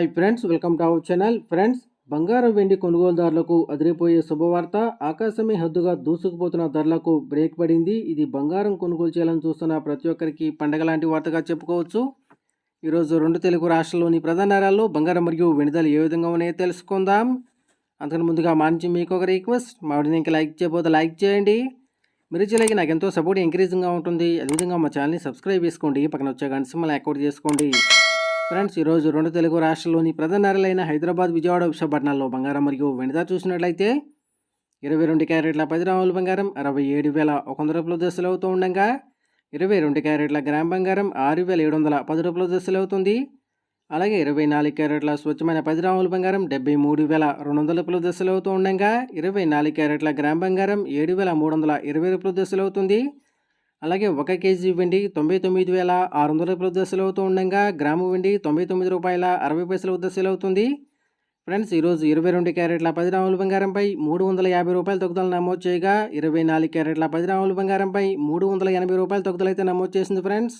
Hi friends welcome to our channel. Friends బంగారం వెండి కొనుగోలుదారులకు అదిరిపోయే శుభవార్త. ఆకాశమే హద్దుగా దూసుకుపోతున్న ధరలకు బ్రేక్ పడింది. ఇది బంగారం కొనుగోలు చేయాలని చూస్తున్న ప్రతి ఒక్కరికి పండగ లాంటి వార్తగా చెప్పుకోవచ్చు. ఈరోజు రెండు తెలుగు రాష్ట్రాల్లోని ప్రధాన నగరాల్లో బంగారం మరియు వెనుదలు ఏ విధంగా ఉన్నాయో తెలుసుకుందాం. అంతకు ముందుగా మా మీకు ఒక రిక్వెస్ట్. మా వీడియోని ఇంకా లైక్ చేయబోతే లైక్ చేయండి. మీరు చేయలేక నాకు ఎంతో సపోర్ట్ ఎంకరేజింగ్గా ఉంటుంది. అదేవిధంగా మా ఛానల్ని సబ్స్క్రైబ్ చేసుకోండి. పక్కన వచ్చే గంట సింహల్ యాక్టివేట్ చేసుకోండి. ఫ్రెండ్స్ ఈరోజు రెండు తెలుగు రాష్ట్రాల్లోని ప్రధాన నగరాలైన హైదరాబాద్ విజయవాడ విశాఖపట్నాల్లో బంగారం మరియు వెనుద చూసినట్లయితే ఇరవై రెండు క్యారెట్ల పది రాముల బంగారం అరవై ఏడు వేల ఒక వంద రూపాయల దశలు అవుతూ ఉండగా ఇరవై రెండు క్యారెట్ల గ్రామ్ బంగారం ఆరు వేల ఏడు వందల పది రూపాయల దశలు అవుతుంది. అలాగే ఇరవై నాలుగు క్యారెట్ల స్వచ్ఛమైన పది రాముల బంగారం డెబ్బై మూడు వేల రెండు వందల రూపాయల దశలు అవుతూ ఉండగా ఇరవై నాలుగు క్యారెట్ల గ్రామ్ బంగారం ఏడు వేల మూడు వందల ఇరవై రూపాయల దశలు అవుతుంది. అలాగే ఒక కేజీ వెండి తొంభై తొమ్మిది వేల ఆరు వందల రూపాయల దశలు అవుతూ ఉండగా గ్రాము వెండి తొంభై తొమ్మిది రూపాయల అరవై పైసల దశలు అవుతుంది. ఫ్రెండ్స్ ఈరోజు ఇరవై రెండు క్యారెట్ల పది రాముల బంగారంపై మూడు వందల యాభై రూపాయల తగ్గుదలు నమోదు చేయగా ఇరవై నాలుగు క్యారెట్ల పది రాముల బంగారంపై మూడు వందల ఎనభై రూపాయల తగ్గుదలైతే నమోదు చేసింది ఫ్రెండ్స్.